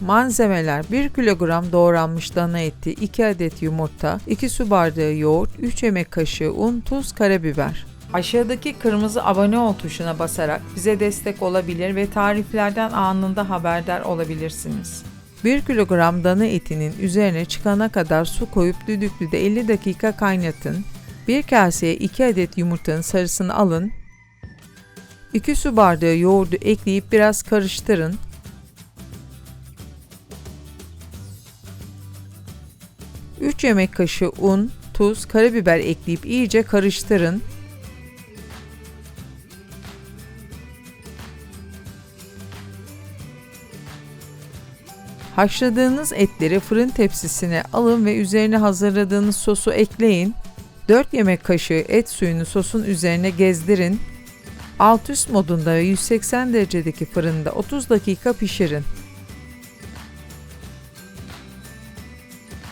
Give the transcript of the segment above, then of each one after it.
Malzemeler 1 kilogram doğranmış dana eti, 2 adet yumurta, 2 su bardağı yoğurt, 3 yemek kaşığı un, tuz, karabiber. Aşağıdaki kırmızı abone ol tuşuna basarak bize destek olabilir ve tariflerden anında haberdar olabilirsiniz. 1 kilogram dana etinin üzerine çıkana kadar su koyup düdüklüde 50 dakika kaynatın. Bir kaseye 2 adet yumurtanın sarısını alın. 2 su bardağı yoğurdu ekleyip biraz karıştırın. Üç yemek kaşığı un, tuz, karabiber ekleyip iyice karıştırın. Haşladığınız etleri fırın tepsisine alın ve üzerine hazırladığınız sosu ekleyin. 4 yemek kaşığı et suyunu sosun üzerine gezdirin. Alt üst modunda ve 180 derecedeki fırında 30 dakika pişirin.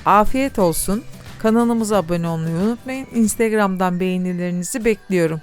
Afiyet olsun. Kanalımıza abone olmayı unutmayın. Instagram'dan beğenilerinizi bekliyorum.